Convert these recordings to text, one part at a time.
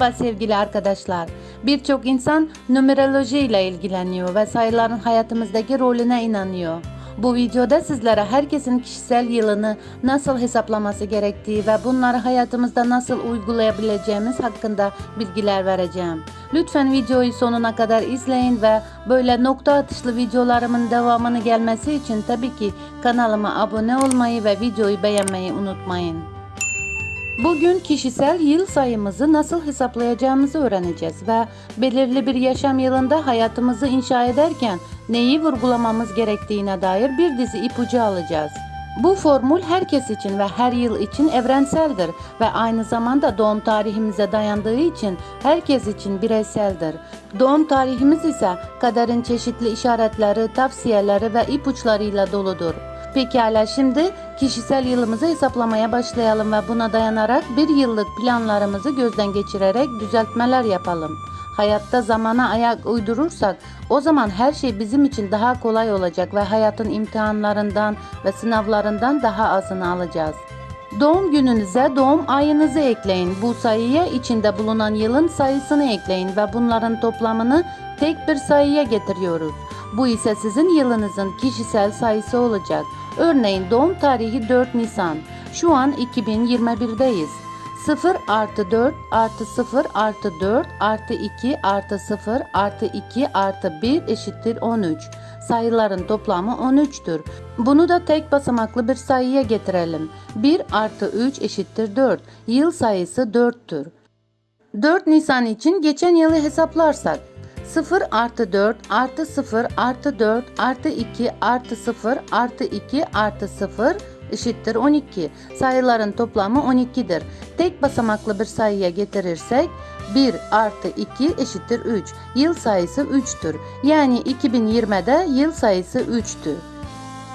Merhaba sevgili arkadaşlar. Birçok insan numeroloji ile ilgileniyor ve sayıların hayatımızdaki rolüne inanıyor. Bu videoda sizlere herkesin kişisel yılını nasıl hesaplaması gerektiği ve bunları hayatımızda nasıl uygulayabileceğimiz hakkında bilgiler vereceğim. Lütfen videoyu sonuna kadar izleyin ve böyle nokta atışlı videolarımın devamını gelmesi için tabii ki kanalıma abone olmayı ve videoyu beğenmeyi unutmayın. Bugün kişisel yıl sayımızı nasıl hesaplayacağımızı öğreneceğiz ve belirli bir yaşam yılında hayatımızı inşa ederken neyi vurgulamamız gerektiğine dair bir dizi ipucu alacağız. Bu formül herkes için ve her yıl için evrenseldir ve aynı zamanda doğum tarihimize dayandığı için herkes için bireyseldir. Doğum tarihimiz ise kaderin çeşitli işaretleri, tavsiyeleri ve ipuçlarıyla doludur. Pekala şimdi kişisel yılımızı hesaplamaya başlayalım ve buna dayanarak bir yıllık planlarımızı gözden geçirerek düzeltmeler yapalım. Hayatta zamana ayak uydurursak o zaman her şey bizim için daha kolay olacak ve hayatın imtihanlarından ve sınavlarından daha azını alacağız. Doğum gününüze doğum ayınızı ekleyin. Bu sayıya içinde bulunan yılın sayısını ekleyin ve bunların toplamını tek bir sayıya getiriyoruz. Bu ise sizin yılınızın kişisel sayısı olacak. Örneğin doğum tarihi 4 Nisan. Şu an 2021'deyiz. 0 artı 4 artı 0 artı 4 artı 2 artı 0 artı 2 artı 1 eşittir 13. Sayıların toplamı 13'tür. Bunu da tek basamaklı bir sayıya getirelim. 1 artı 3 eşittir 4. Yıl sayısı 4'tür. 4 Nisan için geçen yılı hesaplarsak 0 artı 4 artı 0 artı 4 artı 2 artı 0 artı 2 artı 0 eşittir 12. Sayıların toplamı 12'dir. Tek basamaklı bir sayıya getirirsek 1 artı 2 eşittir 3. Yıl sayısı 3'tür. Yani 2020'de yıl sayısı 3'tü.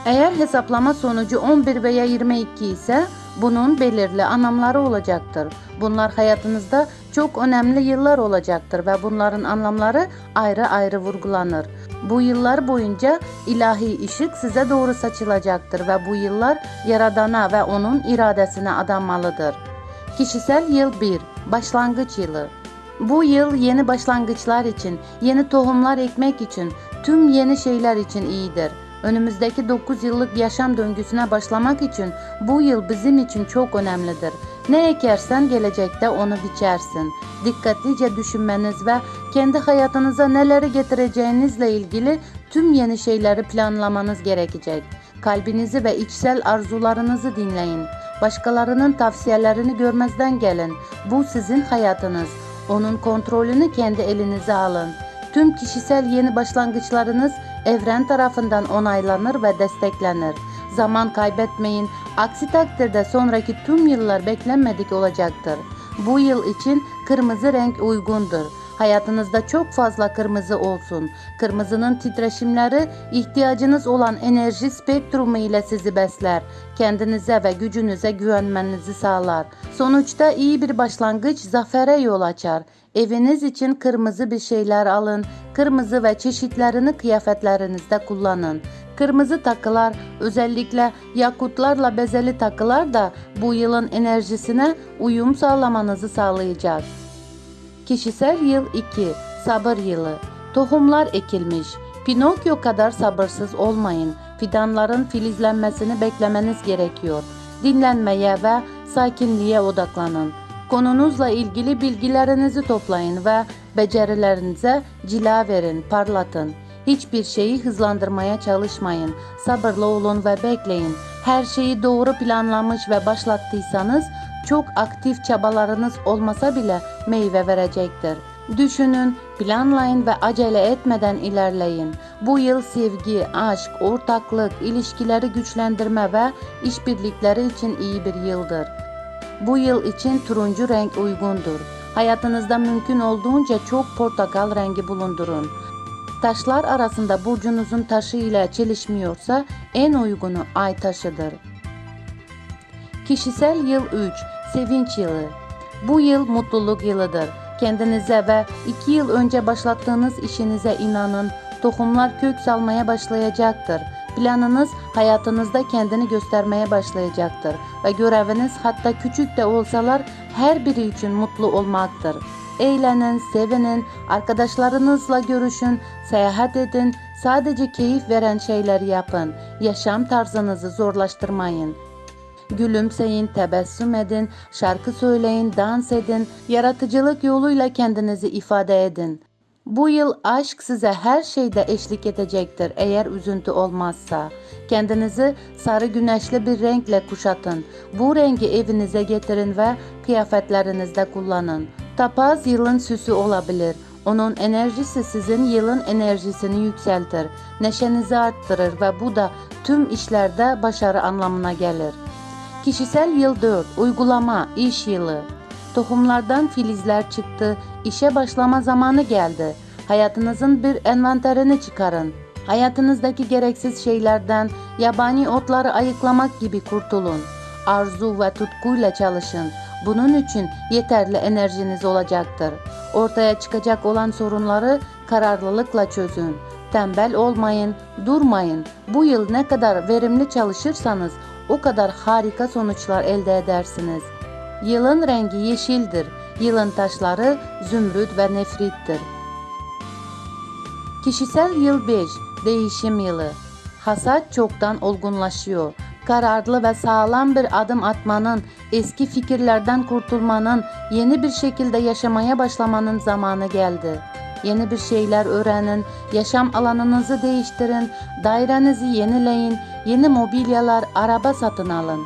Eğer hesaplama sonucu 11 veya 22 ise bunun belirli anlamları olacaktır. Bunlar hayatınızda çok önemli yıllar olacaktır ve bunların anlamları ayrı ayrı vurgulanır. Bu yıllar boyunca ilahi ışık size doğru saçılacaktır ve bu yıllar Yaradan'a ve onun iradesine adanmalıdır. Kişisel yıl 1, başlangıç yılı. Bu yıl yeni başlangıçlar için, yeni tohumlar ekmek için, tüm yeni şeyler için iyidir. Önümüzdeki 9 yıllık yaşam döngüsüne başlamak için bu yıl bizim için çok önemlidir. Ne ekersen gelecekte onu biçersin. Dikkatlice düşünmeniz ve kendi hayatınıza neleri getireceğinizle ilgili tüm yeni şeyleri planlamanız gerekecek. Kalbinizi ve içsel arzularınızı dinleyin. Başkalarının tavsiyelerini görmezden gelin. Bu sizin hayatınız. Onun kontrolünü kendi elinize alın. Tüm kişisel yeni başlangıçlarınız evren tarafından onaylanır ve desteklenir. Zaman kaybetmeyin. Aksi takdirde sonraki tüm yıllar beklenmedik olacaktır. Bu yıl için kırmızı renk uygundur. Hayatınızda çok fazla kırmızı olsun. Kırmızının titreşimleri ihtiyacınız olan enerji spektrumu ile sizi besler. Kendinize ve gücünüze güvenmenizi sağlar. Sonuçta iyi bir başlangıç zafere yol açar. Eviniz için kırmızı bir şeyler alın. Kırmızı ve çeşitlerini kıyafetlerinizde kullanın. Kırmızı takılar, özellikle yakutlarla bezeli takılar da bu yılın enerjisine uyum sağlamanızı sağlayacak. Kişisel yıl 2. Sabır yılı. Tohumlar ekilmiş. Pinokyo kadar sabırsız olmayın. Fidanların filizlenmesini beklemeniz gerekiyor. Dinlenmeye ve sakinliğe odaklanın. Konunuzla ilgili bilgilerinizi toplayın ve becerilerinize cila verin, parlatın. Hiçbir şeyi hızlandırmaya çalışmayın. Sabırlı olun ve bekleyin. Her şeyi doğru planlamış ve başlattıysanız çok aktif çabalarınız olmasa bile meyve verecektir. Düşünün, planlayın ve acele etmeden ilerleyin. Bu yıl sevgi, aşk, ortaklık, ilişkileri güçlendirme ve işbirlikleri için iyi bir yıldır. Bu yıl için turuncu renk uygundur. Hayatınızda mümkün olduğunca çok portakal rengi bulundurun. Taşlar arasında burcunuzun taşı ile çelişmiyorsa en uygunu ay taşıdır. Kişisel yıl 3, sevinç yılı. Bu yıl mutluluk yılıdır. Kendinize ve 2 yıl önce başlattığınız işinize inanın. Tohumlar kök salmaya başlayacaktır. Planınız hayatınızda kendini göstermeye başlayacaktır ve göreviniz hatta küçük de olsalar her biri için mutlu olmaktır. Eğlenin, sevinin, arkadaşlarınızla görüşün, seyahat edin, sadece keyif veren şeyler yapın. Yaşam tarzınızı zorlaştırmayın. Gülümseyin, tebessüm edin, şarkı söyleyin, dans edin, yaratıcılık yoluyla kendinizi ifade edin. Bu yıl aşk size her şeyde eşlik edecektir eğer üzüntü olmazsa. Kendinizi sarı güneşli bir renkle kuşatın. Bu rengi evinize getirin ve kıyafetlerinizde kullanın. Tapaz yılın süsü olabilir. Onun enerjisi sizin yılın enerjisini yükseltir, neşenizi arttırır ve bu da tüm işlerde başarı anlamına gelir. Kişisel yıl 4, uygulama, iş yılı. Tohumlardan filizler çıktı, işe başlama zamanı geldi. Hayatınızın bir envanterini çıkarın. Hayatınızdaki gereksiz şeylerden, yabani otları ayıklamak gibi kurtulun. Arzu ve tutkuyla çalışın. Bunun için yeterli enerjiniz olacaktır. Ortaya çıkacak olan sorunları kararlılıkla çözün. Tembel olmayın, durmayın. Bu yıl ne kadar verimli çalışırsanız o kadar harika sonuçlar elde edersiniz. Yılın rengi yeşildir. Yılın taşları zümrüt ve nefrittir. Kişisel yıl 5, değişim yılı. Hasat çoktan olgunlaşıyor. Kararlı ve sağlam bir adım atmanın, eski fikirlerden kurtulmanın, yeni bir şekilde yaşamaya başlamanın zamanı geldi. Yeni bir şeyler öğrenin, yaşam alanınızı değiştirin, dairenizi yenileyin, yeni mobilyalar, araba satın alın.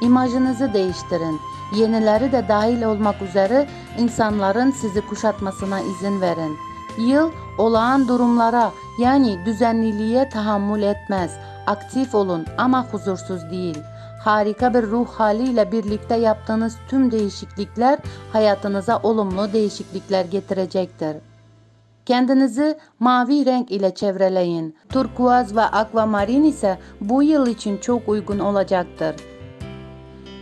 İmajınızı değiştirin. Yenileri de dahil olmak üzere insanların sizi kuşatmasına izin verin. Yıl olağan durumlara yani düzenliliğe tahammül etmez. Aktif olun ama huzursuz değil. Harika bir ruh haliyle birlikte yaptığınız tüm değişiklikler hayatınıza olumlu değişiklikler getirecektir. Kendinizi mavi renk ile çevreleyin. Turkuaz ve akvamarin ise bu yıl için çok uygun olacaktır.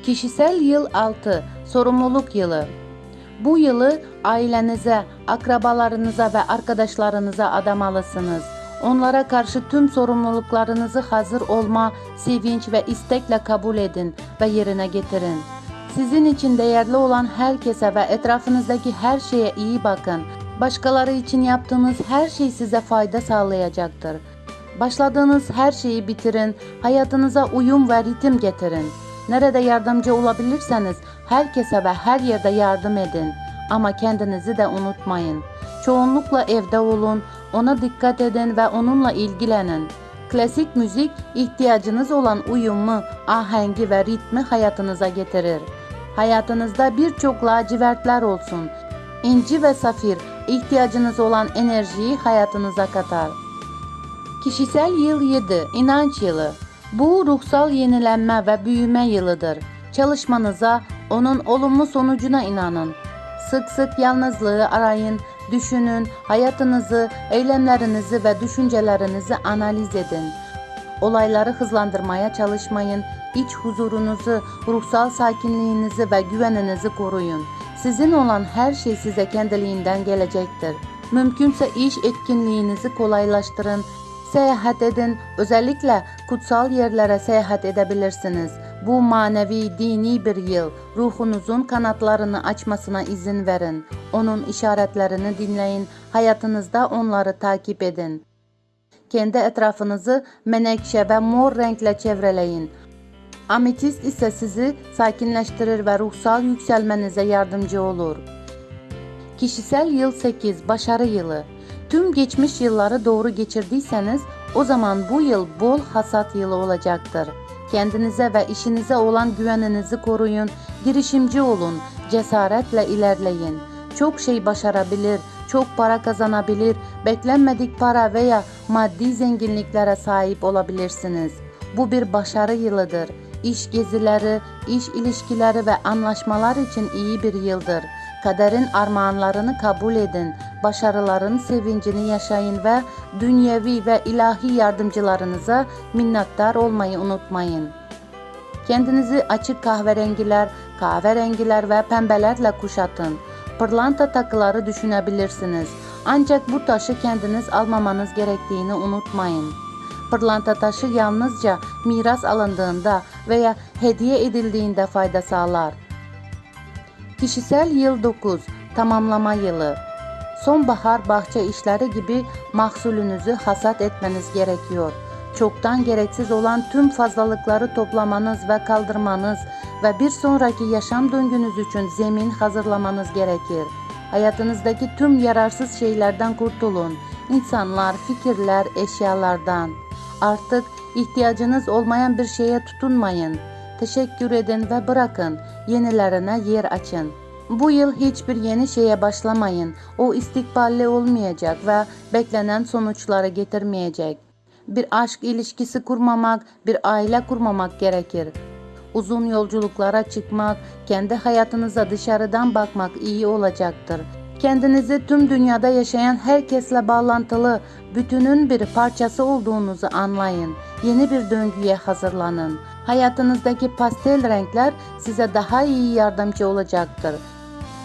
Kişisel yıl 6, sorumluluk yılı. Bu yılı ailenize, akrabalarınıza ve arkadaşlarınıza adamalısınız. Onlara karşı tüm sorumluluklarınızı hazır olma, sevinç ve istekle kabul edin ve yerine getirin. Sizin için değerli olan herkese ve etrafınızdaki her şeye iyi bakın. Başkaları için yaptığınız her şey size fayda sağlayacaktır. Başladığınız her şeyi bitirin, hayatınıza uyum ve ritim getirin. Nerede yardımcı olabilirseniz herkese ve her yerde yardım edin. Ama kendinizi de unutmayın. Çoğunlukla evde olun, ona dikkat edin ve onunla ilgilenin. Klasik müzik ihtiyacınız olan uyumu, ahengi ve ritmi hayatınıza getirir. Hayatınızda birçok lacivertler olsun. İnci ve safir ihtiyacınız olan enerjiyi hayatınıza katar. Kişisel yıl 7, inanç yılı. Bu ruhsal yenilenme ve büyüme yılıdır. Çalışmanıza, onun olumlu sonucuna inanın. Sık sık yalnızlığı arayın, düşünün, hayatınızı, eylemlerinizi ve düşüncelerinizi analiz edin. Olayları hızlandırmaya çalışmayın. İç huzurunuzu, ruhsal sakinliğinizi ve güveninizi koruyun. Sizin olan her şey size kendiliğinden gelecektir. Mümkünse iş etkinliğinizi kolaylaştırın. Seyahat edin. Özellikle kutsal yerlere seyahat edebilirsiniz. Bu manevi, dini bir yıl. Ruhunuzun kanatlarını açmasına izin verin. Onun işaretlerini dinleyin. Hayatınızda onları takip edin. Kendi etrafınızı menekşe ve mor renkle çevreleyin. Ametist ise sizi sakinleştirir ve ruhsal yükselmenize yardımcı olur. Kişisel yıl 8, başarı yılı. Tüm geçmiş yılları doğru geçirdiyseniz o zaman bu yıl bol hasat yılı olacaktır. Kendinize ve işinize olan güveninizi koruyun, girişimci olun, cesaretle ilerleyin. Çok şey başarabilir, çok para kazanabilir, beklenmedik para veya maddi zenginliklere sahip olabilirsiniz. Bu bir başarı yılıdır. İş gezileri, iş ilişkileri ve anlaşmalar için iyi bir yıldır. Kaderin armağanlarını kabul edin, başarıların sevincini yaşayın ve dünyevi ve ilahi yardımcılarınıza minnettar olmayı unutmayın. Kendinizi açık kahverengiler, kahverengiler ve pembelerle kuşatın. Pırlanta takıları düşünebilirsiniz. Ancak bu taşı kendiniz almamanız gerektiğini unutmayın. Pırlanta taşı yalnızca miras alındığında veya hediye edildiğinde fayda sağlar. Kişisel yıl 9, tamamlama yılı. Sonbahar bahçe işleri gibi mahsulünüzü hasat etmeniz gerekiyor. Çoktan gereksiz olan tüm fazlalıkları toplamanız ve kaldırmanız ve bir sonraki yaşam döngünüz için zemin hazırlamanız gerekir. Hayatınızdaki tüm yararsız şeylerden kurtulun. İnsanlar, fikirler, eşyalardan. Artık ihtiyacınız olmayan bir şeye tutunmayın. Teşekkür edin ve bırakın. Yenilerine yer açın. Bu yıl hiçbir yeni şeye başlamayın. O istikballi olmayacak ve beklenen sonuçları getirmeyecek. Bir aşk ilişkisi kurmamak, bir aile kurmamak gerekir. Uzun yolculuklara çıkmak, kendi hayatınıza dışarıdan bakmak iyi olacaktır. Kendinizi tüm dünyada yaşayan herkesle bağlantılı, bütünün bir parçası olduğunuzu anlayın. Yeni bir döngüye hazırlanın. Hayatınızdaki pastel renkler size daha iyi yardımcı olacaktır.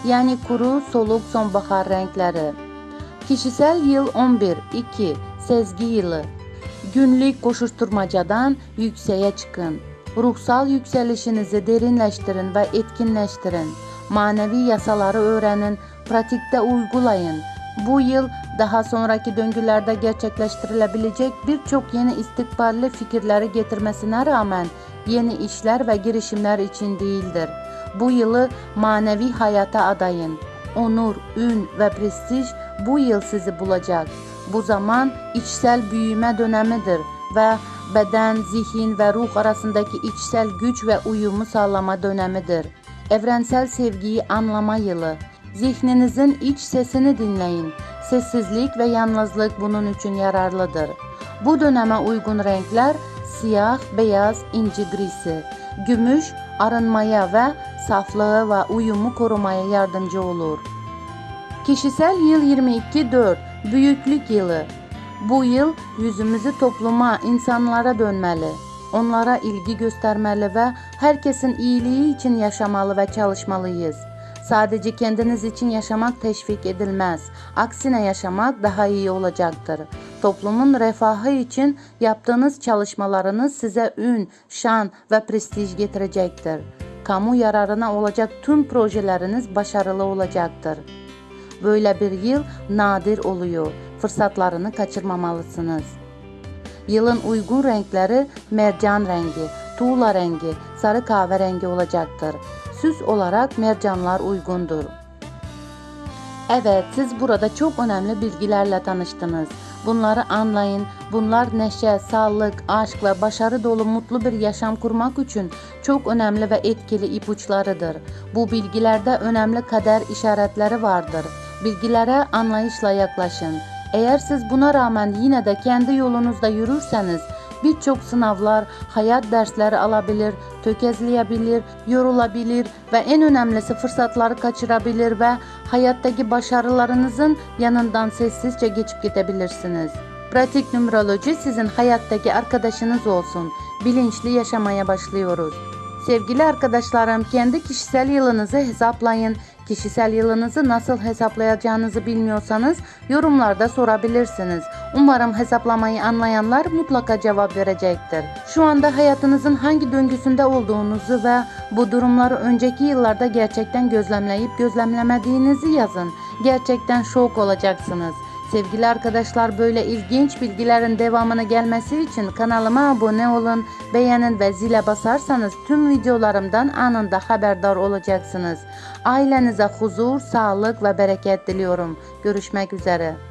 Yani kuru, soluk, sonbahar renkleri. Kişisel yıl 11, 2, sezgi yılı. Günlük koşuşturmacadan yükseğe çıkın. Ruhsal yükselişinizi derinleştirin ve etkinleştirin. Manevi yasaları öğrenin, pratikte uygulayın. Bu yıl daha sonraki döngülerde gerçekleştirilebilecek birçok yeni istikballi fikirleri getirmesine rağmen yeni işler ve girişimler için değildir. Bu yılı manevi hayata adayın. Onur, ün ve prestij bu yıl sizi bulacak. Bu zaman içsel büyüme dönemidir ve beden, zihin ve ruh arasındaki içsel güç ve uyumu sağlama dönemidir. Evrensel sevgiyi anlama yılı. Zihninizin iç sesini dinleyin. Sessizlik ve yalnızlık bunun için yararlıdır. Bu döneme uygun renkler siyah, beyaz, inci grisi, gümüş arınmaya ve saflığı ve uyumu korumaya yardımcı olur. Kişisel yıl 22-4 Büyüklük yılı. Bu yıl yüzümüzü topluma, insanlara dönmeli. Onlara ilgi göstermeli ve herkesin iyiliği için yaşamalı ve çalışmalıyız. Sadece kendiniz için yaşamak teşvik edilmez. Aksine yaşamak daha iyi olacaktır. Toplumun refahı için yaptığınız çalışmalarınız size ün, şan ve prestij getirecektir. Kamu yararına olacak tüm projeleriniz başarılı olacaktır. Böyle bir yıl nadir oluyor. Fırsatlarını kaçırmamalısınız. Yılın uygun renkleri mercan rengi, tuğla rengi, sarı kahverengi olacaktır. Süs olarak mercanlar uygundur. Evet, siz burada çok önemli bilgilerle tanıştınız. Bunları anlayın. Bunlar neşe, sağlık, aşk ve başarı dolu mutlu bir yaşam kurmak için çok önemli ve etkili ipuçlarıdır. Bu bilgilerde önemli kader işaretleri vardır. Bilgilere anlayışla yaklaşın. Eğer siz buna rağmen yine de kendi yolunuzda yürürseniz birçok sınavlar, hayat dersleri alabilir, tökezleyebilir, yorulabilir ve en önemlisi fırsatları kaçırabilir ve hayattaki başarılarınızın yanından sessizce geçip gidebilirsiniz. Pratik numeroloji sizin hayattaki arkadaşınız olsun. Bilinçli yaşamaya başlıyoruz. Sevgili arkadaşlarım, kendi kişisel yılınızı hesaplayın. Kişisel yılınızı nasıl hesaplayacağınızı bilmiyorsanız yorumlarda sorabilirsiniz. Umarım hesaplamayı anlayanlar mutlaka cevap verecektir. Şu anda hayatınızın hangi döngüsünde olduğunuzu ve bu durumları önceki yıllarda gerçekten gözlemleyip gözlemlemediğinizi yazın. Gerçekten şok olacaksınız. Sevgili arkadaşlar böyle ilginç bilgilerin devamını gelmesi için kanalıma abone olun, beğenin ve zile basarsanız tüm videolarımdan anında haberdar olacaksınız. Ailenize huzur, sağlık ve bereket diliyorum. Görüşmek üzere.